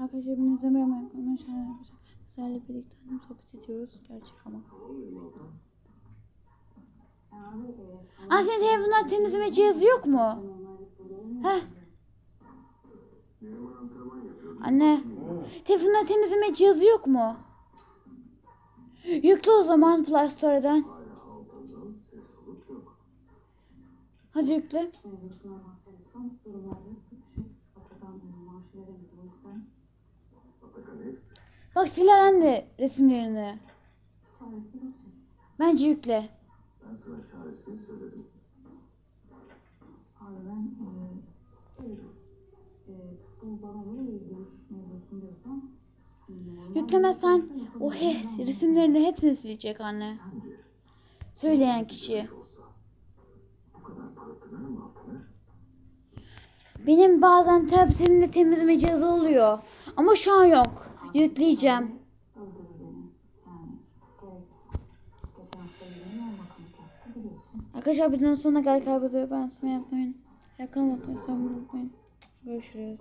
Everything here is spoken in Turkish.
Arkadaşlar hepinize merhaba. Arkadaşlar sizlerle birlikte sohbet ediyoruz. Gerçek ama. Aa senin telefonda temizleme cihazı yok mu? Heh. Anne. Telefonda temizleme cihazı yok mu? Yükle o zaman Play Store'dan. Hadi yükle. Bak siler anne resimlerini. çaresine bakacağız. Bence yükle. Ben sana çaresini söyledim. Abi ben e, e, bu bana göre iyi duruş mevzusun diyorsam e, normal Yüklemezsen o he, resimlerini hepsini silecek anne. Sence Söyleyen kişi. iş olsa bu kadar para tınır mı altına? Benim bazen tabletimde temizleme cihazı oluyor. Ama şu an yok. Yükleyeceğim. Arkadaşlar videonun sonuna kadar kaybediyor. Ben size yapmayın. Yakalım unutmayın. Görüşürüz.